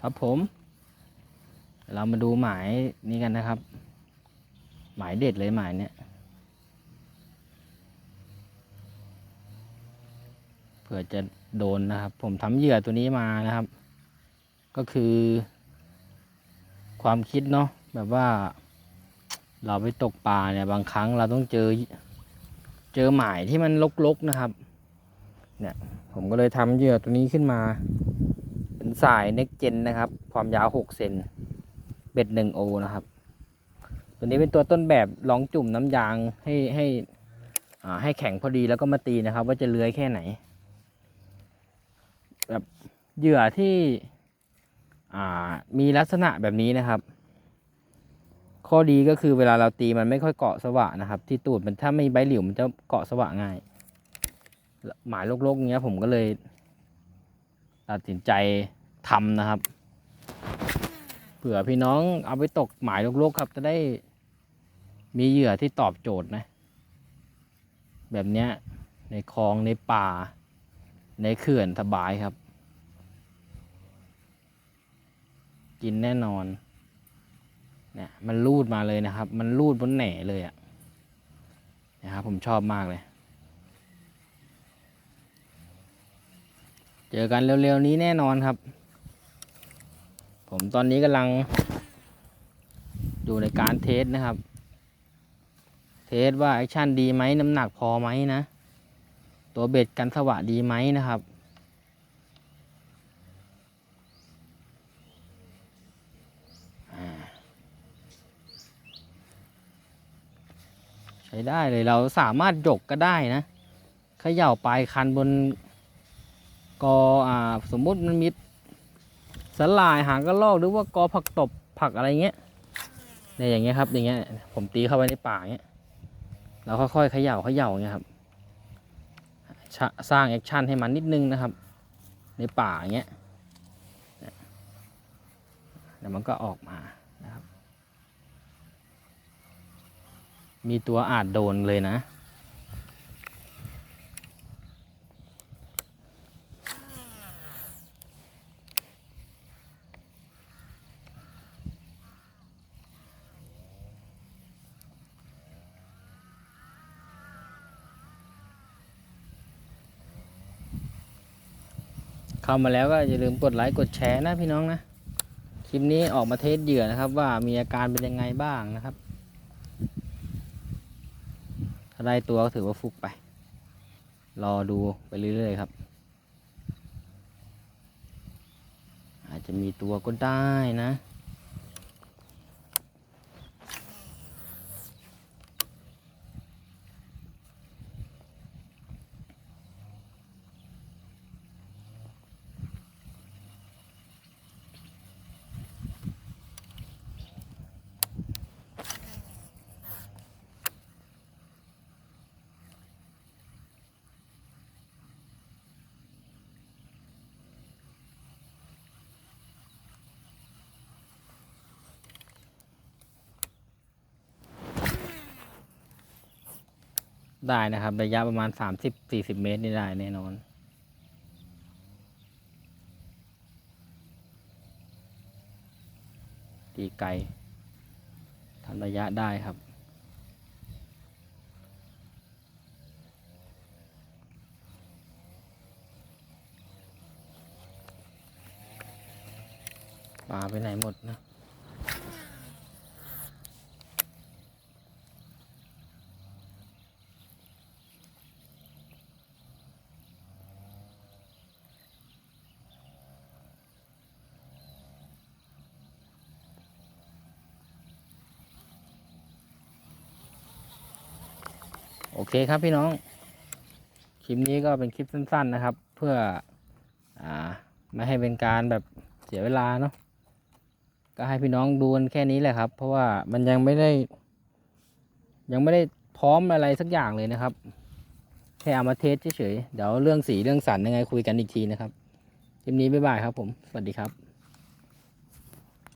ครับผม เรามาดูหมายนี้กันนะครับ หมายเด็ดเลยหมายเนี้ยเผื่อจะโดนนะครับ ผมทำเหยื่อตัวนี้มานะครับ ก็คือ ความคิดเนาะแบบว่า เราไปตกปลาเนี่ยบางครั้งเราต้องเจอ เจอหมายที่มันลกๆนะครับ เนี่ย ผมก็เลยทำเหยื่อตัวนี้ขึ้นมา สายเน็กเจนนะครับ ความยาว6เซนเบ็ด1โอนะครับ ตัวนี้เป็นตัวต้นแบบลองจุ่มน้ำยางให้ให้อ่าให้แข็งพอดีแล้วก็มาตีนะครับ ว่าจะเลื้อยแค่ไหน แบบเหยื่อที่อ่ามีลักษณะแบบนี้นะครับ ข้อดีก็คือเวลาเราตีมันไม่ค่อยเกาะสวะนะครับ ที่ตูดมันถ้าไม่ใบหลิวมันจะเกาะสวะง่าย หมายโลกๆเงี้ยผมก็เลยตัดสินใจ ทำนะครับ เผื่อพี่น้องเอาไปตกหมายโลกๆครับ จะได้มีเหยื่อที่ตอบโจทย์นะ แบบเนี้ยในคลองในป่า ในเขื่อนสบายครับ กินแน่นอนเนี่ยมันรูดมาเลยนะครับ มันรูดบนแหน่เลยอะนะครับผมชอบมากเลย เจอกันเร็วๆนี้แน่นอนครับ ผมตอนนี้กำลัง อยู่ในการเทสนะครับ เทสว่าแอคชั่นดีไหมน้ำหนักพอไหมนะ ตัวเบ็ดกันสวะดีไหมนะครับใช้ได้เลยเราสามารถยกก็ได้นะเขย่าปลายคันบนกออ่าสมมุติมันมี สลายหางกระรอกหรือว่ากอผักตบผักอะไรเงี้ยเนี่ยอย่างเงี้ยครับ อย่างเงี้ย ผมตีเข้าไปในป่าเงี้ยเราค่อยๆเขย่าเขย่าอย่างเงี้ยครับสร้างแอคชั่นให้มันนิดนึงนะครับ ในป่าอย่างเงี้ยเนี่ยเดี๋ยวมันก็ออกมานะครับ มีตัวอาจโดนเลยนะ เข้ามาแล้วก็อย่าลืมกดไลค์กดแชร์นะพี่น้องนะคลิปนี้ออกมาเทสเหยื่อนะครับ ว่ามีอาการเป็นยังไงบ้างนะครับถ้าได้ตัวก็ถือว่าฟุกไป รอดูไปเรื่อยๆครับ อาจจะมีตัวก็ได้นะ ได้นะครับ ระยะประมาณ 30-40 เมตรนี่ได้แน่นอน ตีไกลทำระยะได้ครับปลาไปไหนหมดนะ โอเคครับพี่น้อง คลิปนี้ก็เป็นคลิปสั้น ๆนะครับ เพื่ออ่าไม่ให้เป็นการแบบเสียเวลาเนาะก็ให้พี่น้องดูกันแค่นี้แหละครับ เพราะว่ามันยังไม่ได้ ยังไม่ได้พร้อมอะไรสักอย่างเลยนะครับ แค่เอามาเทสเฉยๆเดี๋ยวเรื่องสีเรื่องสันยังไงคุยกันอีกทีนะครับคลิปนี้บ๊ายบายครับผม สวัสดีครับ